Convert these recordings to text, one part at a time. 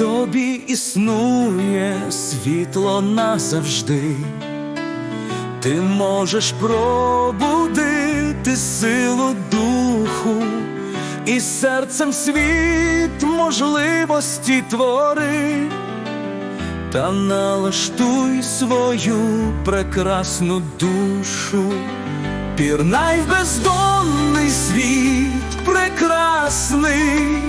тобі існує світло назавжди, ти можеш пробудити силу духу і серцем світ можливості твори, та налаштуй свою прекрасну душу, пірнай в бездонний світ прекрасний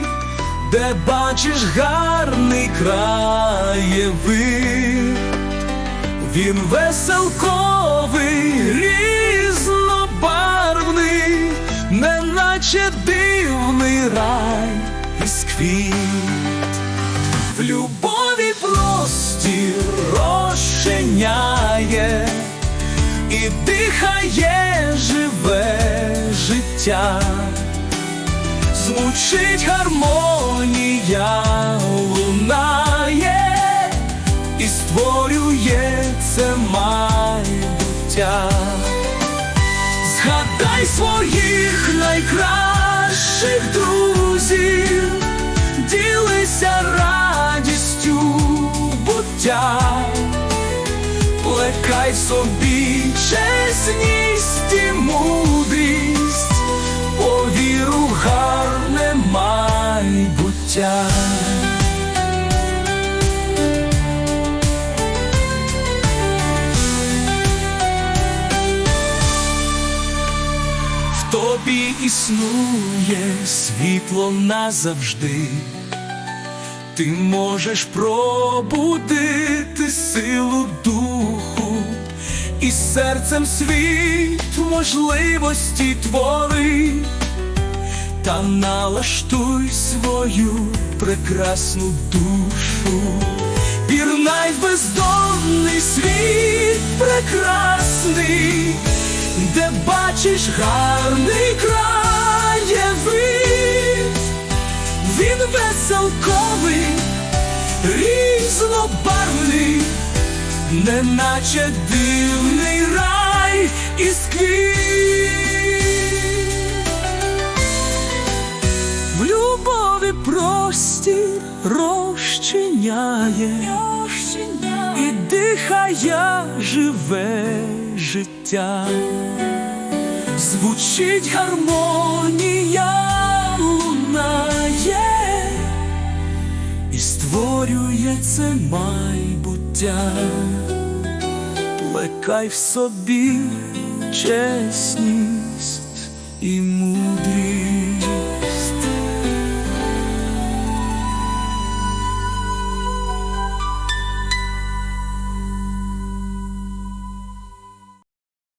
де бачиш гарний краєвид, він веселковий, різнобарвний, неначе дивний рай із квіт. В любові простір розчиняє і дихає живе життя звучить гармонія, лунає і створює це майбуття. Згадай своїх найкращих друзів, ділися радістю буття, плекай собі чесність майбуття. В тобі існує світло назавжди, ти можеш пробудити силу духу і серцем світ можливості твори, та налаштуй свою прекрасну душу, пірнай в бездонний світ прекрасний, де бачиш гарний краєвид, він веселковий, різнобарвний, неначе дивний рай із квіт. Розчиняє. І дихає живе життя, звучить гармонія лунає. І створює це майбуття, плекай в собі чесність